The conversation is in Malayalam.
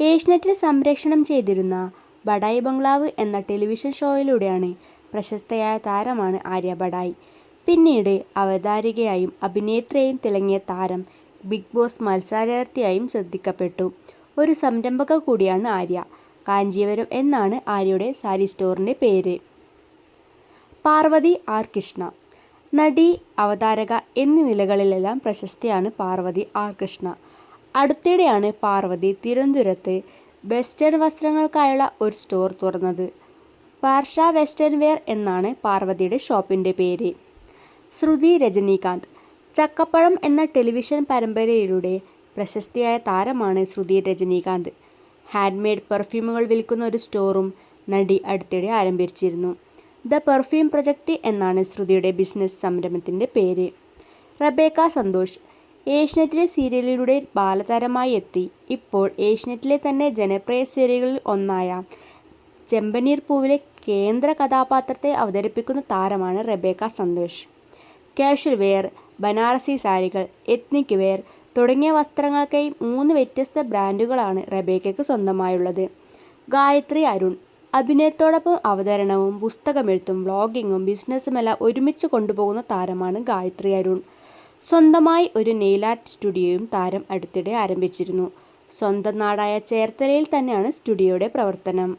ഏഷ്യനെറ്റിൽ സംപ്രേഷണം ചെയ്തിരുന്ന ബഡായി ബംഗ്ലാവ് എന്ന ടെലിവിഷൻ ഷോയിലൂടെയാണ് പ്രശസ്തയായ താരമാണ് ആര്യ ബഡായി. പിന്നീട് അവതാരികയായും അഭിനേത്രിയായും തിളങ്ങിയ താരം ബിഗ് ബോസ് മത്സരാർത്ഥിയായും ശ്രദ്ധിക്കപ്പെട്ടു. ഒരു സംരംഭക കൂടിയാണ് ആര്യ. കാഞ്ചീവരം എന്നാണ് ആര്യയുടെ സാരി സ്റ്റോറിന്റെ പേര്. പാർവതി ആർ. കൃഷ്ണ നടി, അവതാരക എന്നീ നിലകളിലെല്ലാം പ്രശസ്തിയാണ് പാർവതി ആർ. കൃഷ്ണ. അടുത്തിടെയാണ് പാർവതി തിരുവനന്തപുരത്ത് വെസ്റ്റേൺ വസ്ത്രങ്ങൾക്കായുള്ള ഒരു സ്റ്റോർ തുറന്നത്. പാർഷ വെസ്റ്റേൺ വെയർ എന്നാണ് പാർവതിയുടെ ഷോപ്പിന്റെ പേര്. ശ്രുതി രജനീകാന്ത് ചക്കപ്പഴം എന്ന ടെലിവിഷൻ പരമ്പരയിലൂടെ പ്രശസ്തിയായ താരമാണ് ശ്രുതി രജനീകാന്ത്. ഹാൻഡ്മെയ്ഡ് പെർഫ്യൂമുകൾ വിൽക്കുന്ന ഒരു സ്റ്റോറും നടി അടുത്തിടെ ആരംഭിച്ചിരുന്നു. ദ പെർഫ്യൂം പ്രൊജക്റ്റ് എന്നാണ് ശ്രുതിയുടെ ബിസിനസ് സംരംഭത്തിന്റെ പേര്. റബേക്ക സന്തോഷ് ഏഷ്യനെറ്റിലെ സീരിയലിലൂടെ ബാലതാരമായി എത്തി. ഇപ്പോൾ ഏഷ്യനെറ്റിലെ തന്നെ ജനപ്രിയ സീരിയലുകളിൽ ഒന്നായ ചെമ്പനീർ പൂവിലെ കേന്ദ്ര കഥാപാത്രത്തെ അവതരിപ്പിക്കുന്ന താരമാണ് Rebecca Santhosh. Casual wear, Banarasi സാരികൾ, എത്നിക് വെയർ തുടങ്ങിയ വസ്ത്രങ്ങൾക്കായി മൂന്ന് വ്യത്യസ്ത ബ്രാൻഡുകളാണ് റബേക്കയ്ക്ക് സ്വന്തമായുള്ളത്. ഗായത്രി അരുൺ അഭിനയത്തോടൊപ്പം അവതരണവും പുസ്തകമെഴുത്തും വ്ളോഗിങ്ങും ബിസിനസ്സുമെല്ലാം ഒരുമിച്ച് കൊണ്ടുപോകുന്ന താരമാണ് ഗായത്രി അരുൺ. സ്വന്തമായി ഒരു നെയിൽ ആർട്ട് സ്റ്റുഡിയോയും താരം അടുത്തിടെ ആരംഭിച്ചിരുന്നു. സ്വന്തം നാടായ ചേർത്തലയിൽ തന്നെയാണ് സ്റ്റുഡിയോയുടെ പ്രവർത്തനം.